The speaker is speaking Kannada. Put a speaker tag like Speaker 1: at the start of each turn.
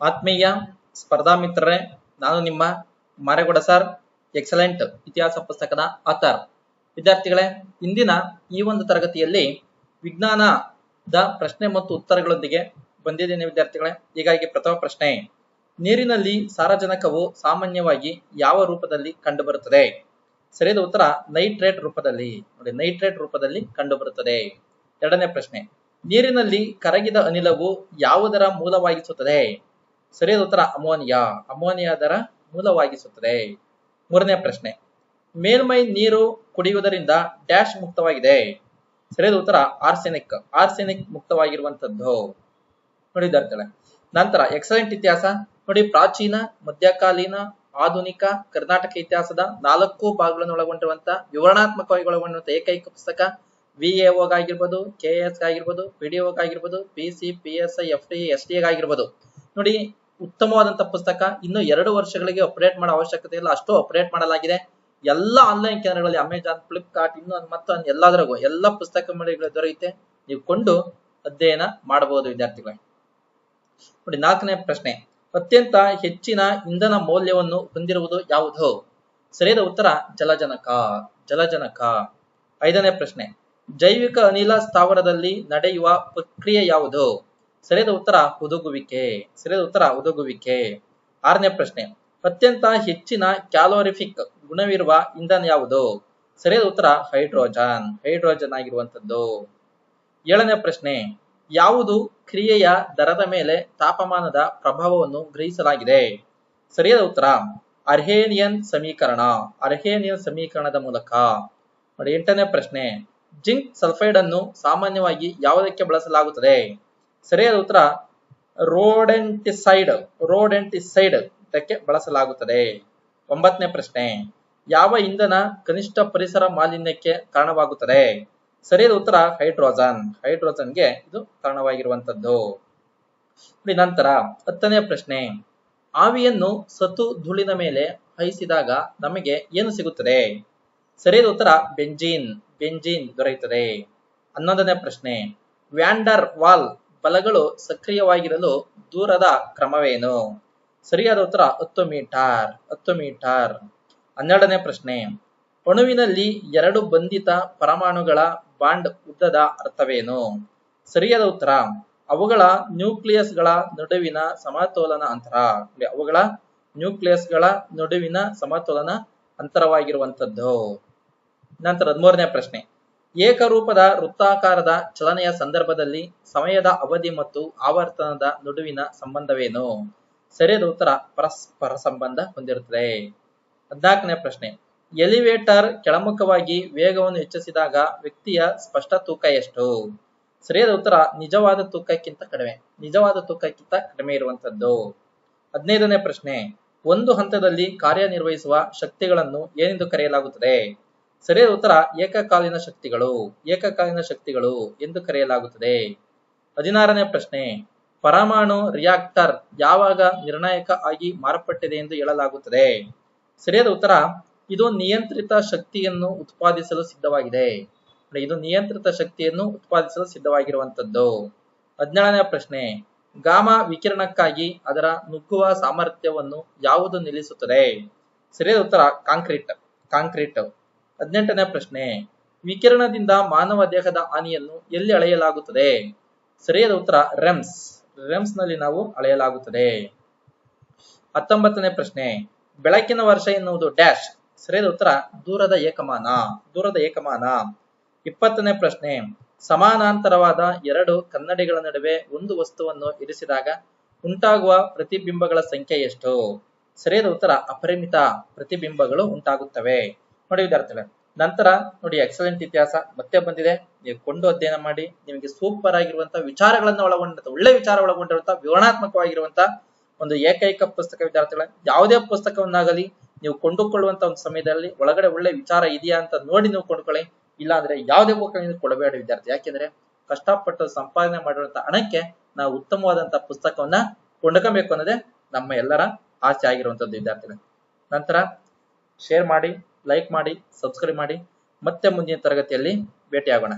Speaker 1: ಆತ್ಮೀಯ ಸ್ಪರ್ಧಾ ಮಿತ್ರರೇ, ನಾನು ನಿಮ್ಮ ಮಾರೇಗೌಡ ಸರ್, ಎಕ್ಸಲೆಂಟ್ ಇತಿಹಾಸ ಪುಸ್ತಕದ ಆತರ್ ವಿದ್ಯಾರ್ಥಿಗಳೇ, ಇಂದಿನ ಈ ಒಂದು ತರಗತಿಯಲ್ಲಿ ವಿಜ್ಞಾನದ ಪ್ರಶ್ನೆ ಮತ್ತು ಉತ್ತರಗಳೊಂದಿಗೆ ಬಂದಿದ್ದೇನೆ ವಿದ್ಯಾರ್ಥಿಗಳೇ. ಹೀಗಾಗಿ ಪ್ರಥಮ ಪ್ರಶ್ನೆ, ನೀರಿನಲ್ಲಿ ಸಾರಜನಕವು ಸಾಮಾನ್ಯವಾಗಿ ಯಾವ ರೂಪದಲ್ಲಿ ಕಂಡುಬರುತ್ತದೆ? ಸರಿಯಾದ ಉತ್ತರ, ನೈಟ್ರೇಟ್ ರೂಪದಲ್ಲಿ. ನೋಡಿ, ನೈಟ್ರೇಟ್ ರೂಪದಲ್ಲಿ ಕಂಡುಬರುತ್ತದೆ. ಎರಡನೇ ಪ್ರಶ್ನೆ, ನೀರಿನಲ್ಲಿ ಕರಗಿದ ಅನಿಲವು ಯಾವುದರ ಮೂಲವಾಗಿಸುತ್ತದೆ? ಸರಿಯಾದ ಉತ್ತರ ಅಮೋನಿಯಾ ಅಮೋನಿಯಾ ದರ ಮೂಲವಾಗಿಸುತ್ತದೆ. ಮೂರನೇ ಪ್ರಶ್ನೆ, ಮೇಲ್ಮೈ ನೀರು ಕುಡಿಯುವುದರಿಂದ ಡ್ಯಾಶ್ ಮುಕ್ತವಾಗಿದೆ. ಸರಿಯಾದ ಉತ್ತರ, ಆರ್ಸೆನಿಕ್ ಆರ್ಸೆನಿಕ್ ಮುಕ್ತವಾಗಿರುವಂತದ್ದು ನೋಡಿ ವಿದ್ಯಾರ್ಥಿಗಳೇ, ನಂತರ ಎಕ್ಸಲೆಂಟ್ ಇತಿಹಾಸ, ನೋಡಿ ಪ್ರಾಚೀನ, ಮಧ್ಯಕಾಲೀನ, ಆಧುನಿಕ, ಕರ್ನಾಟಕ ಇತಿಹಾಸದ ನಾಲ್ಕು ಭಾಗಗಳನ್ನು ಒಳಗೊಂಡಿರುವಂತಹ ವಿವರಣಾತ್ಮಕವಾಗಿ ಒಳಗೊಂಡಿರುವಂತಹ ಏಕೈಕ ಪುಸ್ತಕ ವಿ ಆಗಿರ್ಬೋದು ಕೆ ಎಸ್ ಆಗಿರ್ಬೋದು ಪಿ ಡಿ ಆಗಿರ್ಬೋದು P C P S I F T S T ಆಗಿರ್ಬೋದು. ನೋಡಿ ಉತ್ತಮವಾದಂತ ಪುಸ್ತಕ. ಇನ್ನು ಎರಡು ವರ್ಷಗಳಿಗೆ ಅಪ್ಡೇಟ್ ಮಾಡೋ ಅವಶ್ಯಕತೆ ಇಲ್ಲ. ಅಷ್ಟು ಅಪ್ಡೇಟ್ ಮಾಡಲಾಗಿದೆ. ಎಲ್ಲ ಆನ್ಲೈನ್ ಕೇಂದ್ರಗಳಲ್ಲಿ ಅಮೆಜಾನ್ ಫ್ಲಿಪ್ಕಾರ್ಟ್ ಇನ್ನು ಮತ್ತು ಎಲ್ಲದರಗೂ ಎಲ್ಲ ಪುಸ್ತಕ ಮಳಿಗೆಗಳು ದೊರೆಯುತ್ತೆ. ನೀವು ಕೊಂಡು ಅಧ್ಯಯನ ಮಾಡಬಹುದು, ವಿದ್ಯಾರ್ಥಿಗಳು. ನೋಡಿ, ನಾಲ್ಕನೇ ಪ್ರಶ್ನೆ. ಅತ್ಯಂತ ಹೆಚ್ಚಿನ ಇಂಧನ ಮೌಲ್ಯವನ್ನು ಹೊಂದಿರುವುದು ಯಾವುದು? ಸರಿಯಾದ ಉತ್ತರ, ಜಲಜನಕ. ಜಲಜನಕ. ಐದನೇ ಪ್ರಶ್ನೆ. ಜೈವಿಕ ಅನಿಲ ಸ್ಥಾವರದಲ್ಲಿ ನಡೆಯುವ ಪ್ರಕ್ರಿಯೆ ಯಾವುದು? ಸರಿಯಾದ ಉತ್ತರ ಹುದುಗುವಿಕೆ, ಸರಿಯಾದ ಉತ್ತರ ಹುದುಗುವಿಕೆ. ಆರನೇ ಪ್ರಶ್ನೆ, ಅತ್ಯಂತ ಹೆಚ್ಚಿನ ಕ್ಯಾಲೋರಿಫಿಕ್ ಗುಣವಿರುವ ಇಂಧನ ಯಾವುದು? ಸರಿಯಾದ ಉತ್ತರ ಹೈಡ್ರೋಜನ್ ಹೈಡ್ರೋಜನ್ ಆಗಿರುವಂತದ್ದು ಏಳನೇ ಪ್ರಶ್ನೆ, ಯಾವುದು ಕ್ರಿಯೆಯ ದರದ ಮೇಲೆ ತಾಪಮಾನದ ಪ್ರಭಾವವನ್ನು ಗ್ರಹಿಸಲಾಗಿದೆ? ಸರಿಯಾದ ಉತ್ತರ, ಅರ್ಹೇನಿಯನ್ ಸಮೀಕರಣ, ಅರ್ಹೇನಿಯನ್ ಸಮೀಕರಣದ ಮೂಲಕ. ನೋಡಿ, ಎಂಟನೇ ಪ್ರಶ್ನೆ, ಜಿಂಕ್ ಸಲ್ಫೈಡ್ ಅನ್ನು ಸಾಮಾನ್ಯವಾಗಿ ಯಾವುದಕ್ಕೆ ಬಳಸಲಾಗುತ್ತದೆ? ಸರಿಯಾದ ಉತ್ತರ ರೋಡೆಂಟಿಸೈಡ್ ರೋಡೆಂಟಿಸೈಡ್ ಇದಕ್ಕೆ ಬಳಸಲಾಗುತ್ತದೆ. ಒಂಬತ್ತನೇ ಪ್ರಶ್ನೆ, ಯಾವ ಇಂಧನ ಕನಿಷ್ಠ ಪರಿಸರ ಮಾಲಿನ್ಯಕ್ಕೆ ಕಾರಣವಾಗುತ್ತದೆ? ಸರಿಯಾದ ಉತ್ತರ, ಹೈಡ್ರೋಜನ್. ಹೈಡ್ರೋಜನ್ಗೆ ಇದು ಕಾರಣವಾಗಿರುವಂತದ್ದು ನಂತರ ಹತ್ತನೇ ಪ್ರಶ್ನೆ, ಆವಿಯನ್ನು ಸತು ಧೂಳಿನ ಮೇಲೆ ಹಯಿಸಿದಾಗ ನಮಗೆ ಏನು ಸಿಗುತ್ತದೆ? ಸರಿಯಾದ ಉತ್ತರ, ಬೆಂಜೀನ್. ಬೆಂಜೀನ್ ದೊರೆಯುತ್ತದೆ. ಹನ್ನೊಂದನೇ ಪ್ರಶ್ನೆ ವ್ಯಾಂಡರ್ ವಾಲ್ ಬಲಗಳು ಸಕ್ರಿಯವಾಗಿರಲು ದೂರದ ಕ್ರಮವೇನು? ಸರಿಯಾದ ಉತ್ತರ ಹತ್ತು ಮೀಟರ್ ಹತ್ತು ಮೀಟರ್ ಹನ್ನೆರಡನೇ ಪ್ರಶ್ನೆ. ಅಣುವಿನಲ್ಲಿ ಎರಡು ಬಂಧಿತ ಪರಮಾಣುಗಳ ಬಾಂಡ್ ಉದ್ದದ ಅರ್ಥವೇನು? ಸರಿಯಾದ ಉತ್ತರ. ಅವುಗಳ ನ್ಯೂಕ್ಲಿಯಸ್ಗಳ ನಡುವಿನ ಸಮತೋಲನ ಅಂತರ. ಅವುಗಳ ನ್ಯೂಕ್ಲಿಯಸ್ಗಳ ನಡುವಿನ ಸಮತೋಲನ ಅಂತರವಾಗಿರುವಂತದ್ದು ನಂತರ ಹದಿಮೂರನೇ ಪ್ರಶ್ನೆ. ಏಕರೂಪದ ವೃತ್ತಾಕಾರದ ಚಲನೆಯ ಸಂದರ್ಭದಲ್ಲಿ ಸಮಯದ ಅವಧಿ ಮತ್ತು ಆವರ್ತನದ ನಡುವಿನ ಸಂಬಂಧವೇನು? ಸರಿಯಾದ ಉತ್ತರ ಪರಸ್ಪರ ಸಂಬಂಧ ಹೊಂದಿರುತ್ತದೆ. ಹದಿನಾಲ್ಕನೇ ಪ್ರಶ್ನೆ. ಎಲಿವೇಟರ್ ಕೆಳಮುಖವಾಗಿ ವೇಗವನ್ನು ಹೆಚ್ಚಿಸಿದಾಗ ವ್ಯಕ್ತಿಯ ಸ್ಪಷ್ಟ ತೂಕ ಎಷ್ಟು? ಸರಿಯಾದ ಉತ್ತರ ನಿಜವಾದ ತೂಕಕ್ಕಿಂತ ಕಡಿಮೆ. ನಿಜವಾದ ತೂಕಕ್ಕಿಂತ ಕಡಿಮೆ ಇರುವಂತದ್ದು ಹದಿನೈದನೇ ಪ್ರಶ್ನೆ. ಒಂದು ಹಂತದಲ್ಲಿ ಕಾರ್ಯನಿರ್ವಹಿಸುವ ಶಕ್ತಿಗಳನ್ನು ಏನೆಂದು ಕರೆಯಲಾಗುತ್ತದೆ? ಸರಿಯಾದ ಉತ್ತರ ಏಕಕಾಲೀನ ಶಕ್ತಿಗಳು ಏಕಕಾಲೀನ ಶಕ್ತಿಗಳು ಎಂದು ಕರೆಯಲಾಗುತ್ತದೆ. ಹದಿನಾರನೇ ಪ್ರಶ್ನೆ, ಪರಮಾಣು ರಿಯಾಕ್ಟರ್ ಯಾವಾಗ ನಿರ್ಣಾಯಕ ಆಗಿ ಮಾರ್ಪಟ್ಟಿದೆ ಎಂದು ಹೇಳಲಾಗುತ್ತದೆ. ಸರಿಯಾದ ಉತ್ತರ, ಇದು ನಿಯಂತ್ರಿತ ಶಕ್ತಿಯನ್ನು ಉತ್ಪಾದಿಸಲು ಸಿದ್ಧವಾಗಿದೆ. ಇದು ನಿಯಂತ್ರಿತ ಶಕ್ತಿಯನ್ನು ಉತ್ಪಾದಿಸಲು ಸಿದ್ಧವಾಗಿರುವಂತದ್ದು ಹದಿನೇಳನೇ ಪ್ರಶ್ನೆ, ಗಾಮ ವಿಕಿರಣಕ್ಕಾಗಿ ಅದರ ನುಗ್ಗುವ ಸಾಮರ್ಥ್ಯವನ್ನು ಯಾವುದು ನಿಲ್ಲಿಸುತ್ತದೆ? ಸರಿಯಾದ ಉತ್ತರ, ಕಾಂಕ್ರೀಟ್ ಕಾಂಕ್ರೀಟ್. ಹದಿನೆಂಟನೇ ಪ್ರಶ್ನೆ, ವಿಕಿರಣದಿಂದ ಮಾನವ ದೇಹದ ಹಾನಿಯನ್ನು ಎಲ್ಲಿ ಅಳೆಯಲಾಗುತ್ತದೆ? ಸರಿಯಾದ ಉತ್ತರ ರೆಮ್ಸ್ ರೆಮ್ಸ್ನಲ್ಲಿ ನಾವು ಅಳೆಯಲಾಗುತ್ತದೆ. ಹತ್ತೊಂಬತ್ತನೇ ಪ್ರಶ್ನೆ, ಬೆಳಕಿನ ವರ್ಷ ಎನ್ನುವುದು ಡ್ಯಾಶ್. ಸರಿಯಾದ ಉತ್ತರ, ದೂರದ ಏಕಮಾನ ದೂರದ ಏಕಮಾನ. ಇಪ್ಪತ್ತನೇ ಪ್ರಶ್ನೆ, ಸಮಾನಾಂತರವಾದ ಎರಡು ಕನ್ನಡಿಗಳ ನಡುವೆ ಒಂದು ವಸ್ತುವನ್ನು ಇರಿಸಿದಾಗ ಉಂಟಾಗುವ ಪ್ರತಿಬಿಂಬಗಳ ಸಂಖ್ಯೆ ಎಷ್ಟು? ಸರಿಯಾದ ಉತ್ತರ, ಅಪರಿಮಿತ ಪ್ರತಿಬಿಂಬಗಳು ಉಂಟಾಗುತ್ತವೆ. ನೋಡಿ ವಿದ್ಯಾರ್ಥಿಗಳೇ, ನಂತರ ನೋಡಿ ಎಕ್ಸಲೆಂಟ್ ಇತಿಹಾಸ ಮತ್ತೆ ಬಂದಿದೆ. ನೀವು ಕೊಂಡು ಅಧ್ಯಯನ ಮಾಡಿ, ನಿಮಗೆ ಸೂಪರ್ ಆಗಿರುವಂತಹ ವಿಚಾರಗಳನ್ನ ಒಳಗೊಂಡಂತ ಒಳ್ಳೆ ವಿಚಾರ ಒಳಗೊಂಡಿರುವಂತಹ ವಿವರಣಾತ್ಮಕವಾಗಿರುವಂತಹ ಒಂದು ಏಕೈಕ ಪುಸ್ತಕ ವಿದ್ಯಾರ್ಥಿಗಳ, ಯಾವುದೇ ಪುಸ್ತಕವನ್ನಾಗಲಿ ನೀವು ಕೊಂಡುಕೊಳ್ಳುವಂತ ಒಂದು ಸಮಯದಲ್ಲಿ ಒಳಗಡೆ ಒಳ್ಳೆ ವಿಚಾರ ಇದೆಯಾ ಅಂತ ನೋಡಿ ನೀವು ಕೊಂಡ್ಕೊಳ್ಳಿ. ಇಲ್ಲ ಅಂದ್ರೆ ಯಾವುದೇ ಬುಕ್ ಕೊಡಬೇಡ ವಿದ್ಯಾರ್ಥಿ. ಯಾಕೆಂದ್ರೆ ಕಷ್ಟಪಟ್ಟು ಸಂಪಾದನೆ ಮಾಡಿರುವಂತ ಹಣಕ್ಕೆ ನಾವು ಉತ್ತಮವಾದಂತಹ ಪುಸ್ತಕವನ್ನ ಕೊಂಡ್ಕೊಬೇಕು ಅನ್ನೋದೇ ನಮ್ಮ ಎಲ್ಲರ ಆಸೆ ಆಗಿರುವಂತದ್ದು ವಿದ್ಯಾರ್ಥಿಗಳು. ನಂತರ ಶೇರ್ ಮಾಡಿ. ಲೈಕ್ ಮಾಡಿ ಸಬ್ಸ್ಕ್ರೈಬ್ ಮಾಡಿ. ಮತ್ತೆ ಮುಂದಿನ ತರಗತಿಯಲ್ಲಿ ಭೇಟಿಯಾಗೋಣ.